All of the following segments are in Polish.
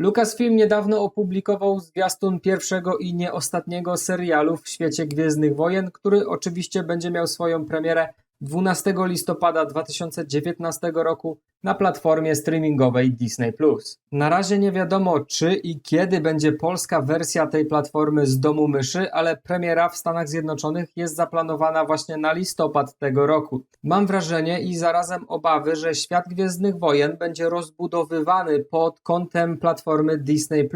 Lucasfilm niedawno opublikował zwiastun pierwszego i nie ostatniego serialu w świecie Gwiezdnych Wojen, który oczywiście będzie miał swoją premierę 12 listopada 2019 roku na platformie streamingowej Disney+. Na razie nie wiadomo czy i kiedy będzie polska wersja tej platformy z domu myszy, ale premiera w Stanach Zjednoczonych jest zaplanowana właśnie na listopad tego roku. Mam wrażenie i zarazem obawy, że świat Gwiezdnych Wojen będzie rozbudowywany pod kątem platformy Disney+,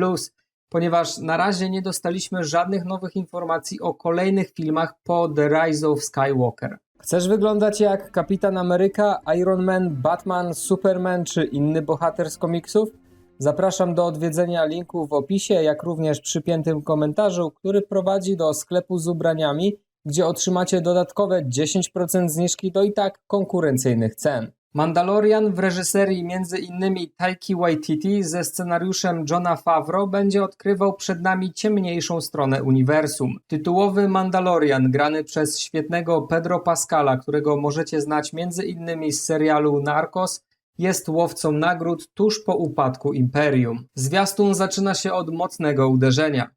ponieważ na razie nie dostaliśmy żadnych nowych informacji o kolejnych filmach po The Rise of Skywalker. Chcesz wyglądać jak Kapitan Ameryka, Iron Man, Batman, Superman czy inny bohater z komiksów? Zapraszam do odwiedzenia linku w opisie, jak również przypiętym komentarzu, który prowadzi do sklepu z ubraniami, gdzie otrzymacie dodatkowe 10% zniżki do i tak konkurencyjnych cen. Mandalorian w reżyserii m.in. Taiki Waititi ze scenariuszem Johna Favreau będzie odkrywał przed nami ciemniejszą stronę uniwersum. Tytułowy Mandalorian grany przez świetnego Pedro Pascala, którego możecie znać m.in. z serialu Narcos, jest łowcą nagród tuż po upadku Imperium. Zwiastun zaczyna się od mocnego uderzenia.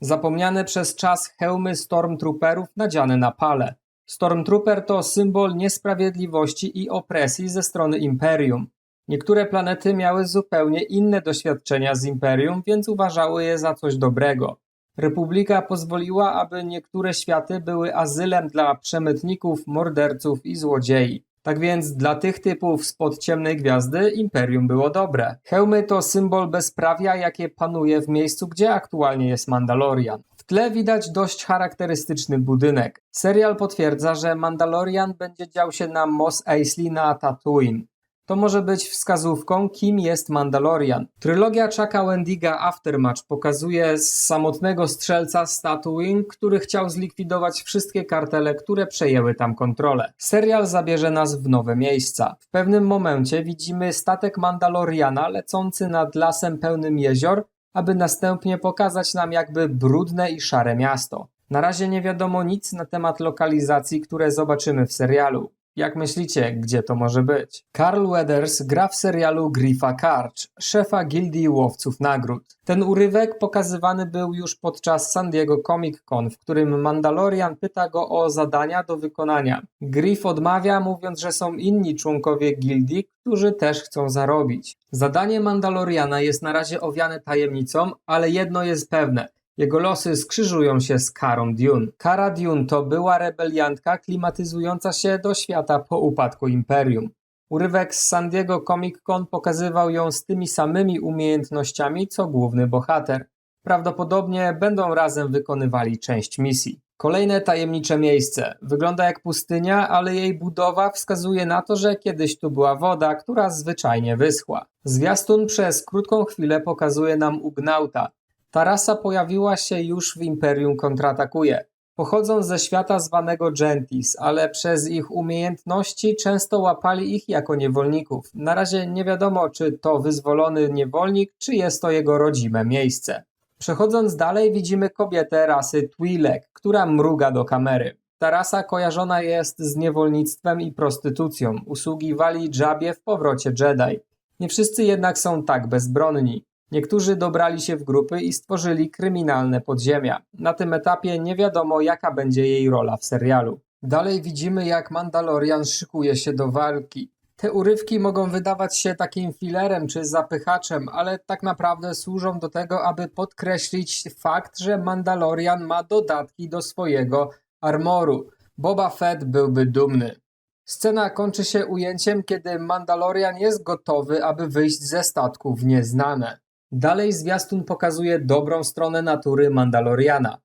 Zapomniane przez czas hełmy Stormtrooperów nadziane na pale. Stormtrooper to symbol niesprawiedliwości i opresji ze strony Imperium. Niektóre planety miały zupełnie inne doświadczenia z Imperium, więc uważały je za coś dobrego. Republika pozwoliła, aby niektóre światy były azylem dla przemytników, morderców i złodziei. Tak więc dla tych typów spod ciemnej gwiazdy Imperium było dobre. Hełmy to symbol bezprawia, jakie panuje w miejscu, gdzie aktualnie jest Mandalorian. Tle widać dość charakterystyczny budynek. Serial potwierdza, że Mandalorian będzie dział się na Mos Eisley na Tatooine. To może być wskazówką, kim jest Mandalorian. Trylogia Chucka Wendiga Aftermatch pokazuje samotnego strzelca z Tatooine, który chciał zlikwidować wszystkie kartele, które przejęły tam kontrolę. Serial zabierze nas w nowe miejsca. W pewnym momencie widzimy statek Mandaloriana lecący nad lasem pełnym jezior, aby następnie pokazać nam jakby brudne i szare miasto. Na razie nie wiadomo nic na temat lokalizacji, które zobaczymy w serialu. Jak myślicie, gdzie to może być? Carl Weathers gra w serialu Griffa Karcz, szefa gildii łowców nagród. Ten urywek pokazywany był już podczas San Diego Comic Con, w którym Mandalorian pyta go o zadania do wykonania. Griff odmawia, mówiąc, że są inni członkowie gildii, którzy też chcą zarobić. Zadanie Mandaloriana jest na razie owiane tajemnicą, ale jedno jest pewne – jego losy skrzyżują się z Karą Dune. Kara Dune to była rebeliantka klimatyzująca się do świata po upadku Imperium. Urywek z San Diego Comic Con pokazywał ją z tymi samymi umiejętnościami co główny bohater. Prawdopodobnie będą razem wykonywali część misji. Kolejne tajemnicze miejsce. Wygląda jak pustynia, ale jej budowa wskazuje na to, że kiedyś tu była woda, która zwyczajnie wyschła. Zwiastun przez krótką chwilę pokazuje nam Ugnauta, ta rasa pojawiła się już w Imperium kontratakuje. Pochodzą ze świata zwanego Gentis, ale przez ich umiejętności często łapali ich jako niewolników. Na razie nie wiadomo, czy to wyzwolony niewolnik, czy jest to jego rodzime miejsce. Przechodząc dalej widzimy kobietę rasy Twi'lek, która mruga do kamery. Ta rasa kojarzona jest z niewolnictwem i prostytucją. Usługiwali Jabie w powrocie Jedi. Nie wszyscy jednak są tak bezbronni. Niektórzy dobrali się w grupy i stworzyli kryminalne podziemia. Na tym etapie nie wiadomo, jaka będzie jej rola w serialu. Dalej widzimy, jak Mandalorian szykuje się do walki. Te urywki mogą wydawać się takim filerem czy zapychaczem, ale tak naprawdę służą do tego, aby podkreślić fakt, że Mandalorian ma dodatki do swojego armoru. Boba Fett byłby dumny. Scena kończy się ujęciem, kiedy Mandalorian jest gotowy, aby wyjść ze statku w nieznane. Dalej zwiastun pokazuje dobrą stronę natury Mandaloriana.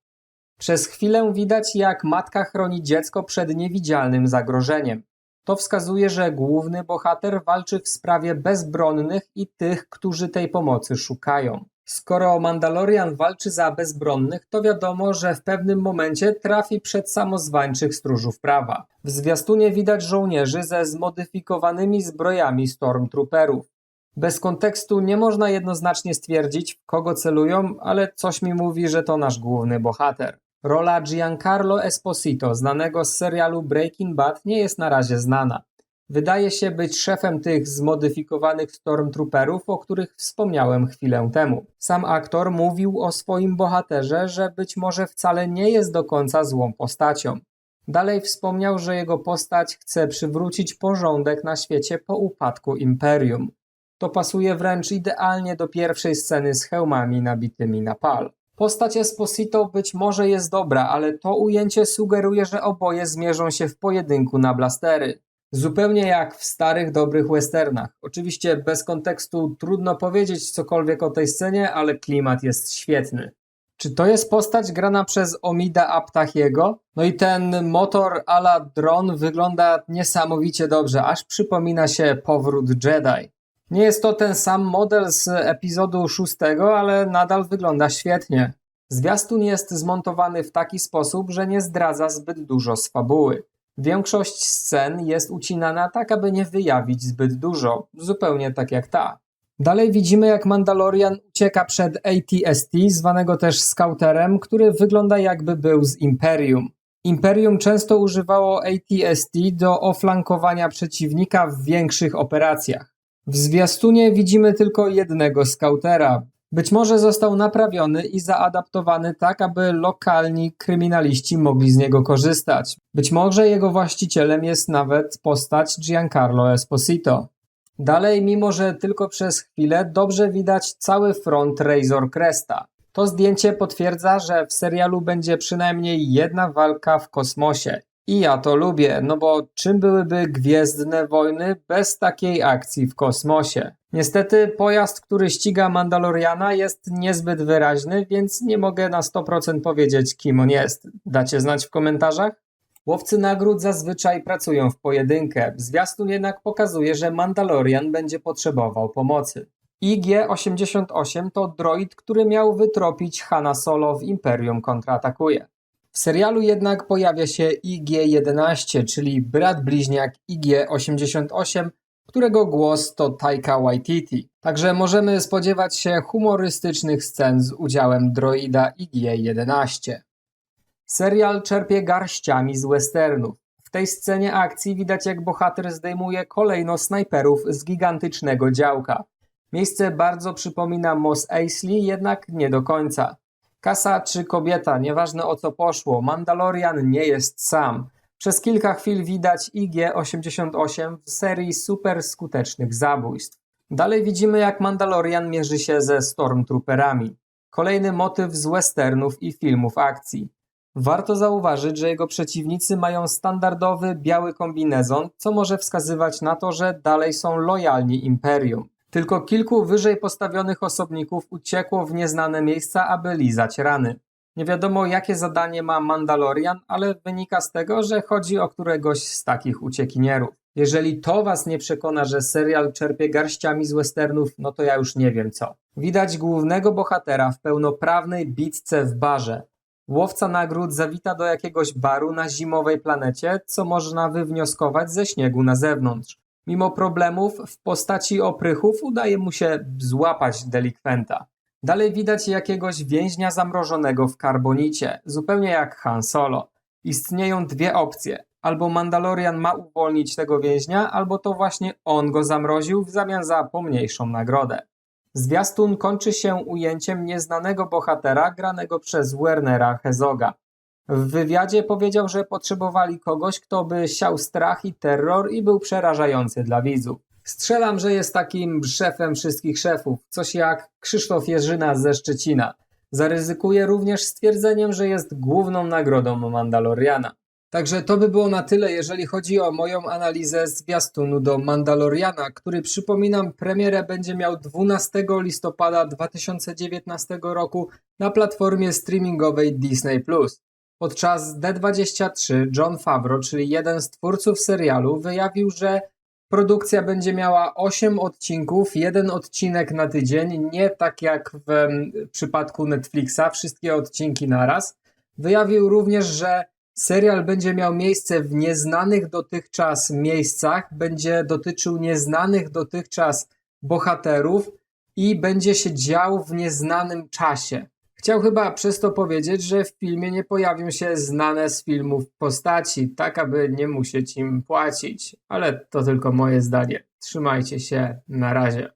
Przez chwilę widać, jak matka chroni dziecko przed niewidzialnym zagrożeniem. To wskazuje, że główny bohater walczy w sprawie bezbronnych i tych, którzy tej pomocy szukają. Skoro Mandalorian walczy za bezbronnych, to wiadomo, że w pewnym momencie trafi przed samozwańczych stróżów prawa. W zwiastunie widać żołnierzy ze zmodyfikowanymi zbrojami Stormtrooperów. Bez kontekstu nie można jednoznacznie stwierdzić, kogo celują, ale coś mi mówi, że to nasz główny bohater. Rola Giancarlo Esposito, znanego z serialu Breaking Bad, nie jest na razie znana. Wydaje się być szefem tych zmodyfikowanych Stormtrooperów, o których wspomniałem chwilę temu. Sam aktor mówił o swoim bohaterze, że być może wcale nie jest do końca złą postacią. Dalej wspomniał, że jego postać chce przywrócić porządek na świecie po upadku Imperium. To pasuje wręcz idealnie do pierwszej sceny z hełmami nabitymi na pal. Postać Esposito być może jest dobra, ale to ujęcie sugeruje, że oboje zmierzą się w pojedynku na blastery. Zupełnie jak w starych, dobrych westernach. Oczywiście bez kontekstu trudno powiedzieć cokolwiek o tej scenie, ale klimat jest świetny. Czy to jest postać grana przez Omida Aptachiego? No i ten motor ala dron wygląda niesamowicie dobrze, aż przypomina się powrót Jedi. Nie jest to ten sam model z epizodu szóstego, ale nadal wygląda świetnie. Zwiastun jest zmontowany w taki sposób, że nie zdradza zbyt dużo z fabuły. Większość scen jest ucinana tak, aby nie wyjawić zbyt dużo, zupełnie tak jak ta. Dalej widzimy, jak Mandalorian ucieka przed ATST, zwanego też Scouterem, który wygląda jakby był z Imperium. Imperium często używało ATST do oflankowania przeciwnika w większych operacjach. W zwiastunie widzimy tylko jednego Scoutera. Być może został naprawiony i zaadaptowany tak, aby lokalni kryminaliści mogli z niego korzystać. Być może jego właścicielem jest nawet postać Giancarlo Esposito. Dalej, mimo że tylko przez chwilę, dobrze widać cały front Razor Cresta. To zdjęcie potwierdza, że w serialu będzie przynajmniej jedna walka w kosmosie. I ja to lubię, no bo czym byłyby Gwiezdne Wojny bez takiej akcji w kosmosie? Niestety pojazd, który ściga Mandaloriana jest niezbyt wyraźny, więc nie mogę na 100% powiedzieć kim on jest. Dacie znać w komentarzach? Łowcy nagród zazwyczaj pracują w pojedynkę, zwiastun jednak pokazuje, że Mandalorian będzie potrzebował pomocy. IG-88 to droid, który miał wytropić Hanna Solo w Imperium kontratakuje. W serialu jednak pojawia się IG-11, czyli brat bliźniak IG-88, którego głos to Taika Waititi. Także możemy spodziewać się humorystycznych scen z udziałem droida IG-11. Serial czerpie garściami z westernów. W tej scenie akcji widać jak bohater zdejmuje kolejno snajperów z gigantycznego działka. Miejsce bardzo przypomina Mos Eisley, jednak nie do końca. Kasa czy kobieta, nieważne o co poszło, Mandalorian nie jest sam. Przez kilka chwil widać IG-88 w serii super skutecznych zabójstw. Dalej widzimy jak Mandalorian mierzy się ze Stormtrooperami. Kolejny motyw z westernów i filmów akcji. Warto zauważyć, że jego przeciwnicy mają standardowy biały kombinezon, co może wskazywać na to, że dalej są lojalni Imperium. Tylko kilku wyżej postawionych osobników uciekło w nieznane miejsca, aby lizać rany. Nie wiadomo jakie zadanie ma Mandalorian, ale wynika z tego, że chodzi o któregoś z takich uciekinierów. Jeżeli to was nie przekona, że serial czerpie garściami z westernów, no to ja już nie wiem co. Widać głównego bohatera w pełnoprawnej bitce w barze. Łowca nagród zawita do jakiegoś baru na zimowej planecie, co można wywnioskować ze śniegu na zewnątrz. Mimo problemów w postaci oprychów udaje mu się złapać delikwenta. Dalej widać jakiegoś więźnia zamrożonego w karbonicie, zupełnie jak Han Solo. Istnieją dwie opcje. Albo Mandalorian ma uwolnić tego więźnia, albo to właśnie on go zamroził w zamian za pomniejszą nagrodę. Zwiastun kończy się ujęciem nieznanego bohatera granego przez Wernera Hezoga. W wywiadzie powiedział, że potrzebowali kogoś, kto by siał strach i terror i był przerażający dla widzów. Strzelam, że jest takim szefem wszystkich szefów, coś jak Krzysztof Jerzyna ze Szczecina. Zaryzykuję również stwierdzeniem, że jest główną nagrodą Mandaloriana. Także to by było na tyle, jeżeli chodzi o moją analizę zwiastunu do Mandaloriana, który przypominam premierę będzie miał 12 listopada 2019 roku na platformie streamingowej Disney+. Podczas D23 John Favreau, czyli jeden z twórców serialu, wyjawił, że produkcja będzie miała 8 odcinków, jeden odcinek na tydzień, nie tak jak w przypadku Netflixa, wszystkie odcinki naraz. Wyjawił również, że serial będzie miał miejsce w nieznanych dotychczas miejscach, będzie dotyczył nieznanych dotychczas bohaterów i będzie się dział w nieznanym czasie. Chciał chyba przez to powiedzieć, że w filmie nie pojawią się znane z filmów postaci, tak aby nie musieć im płacić. Ale to tylko moje zdanie. Trzymajcie się, na razie.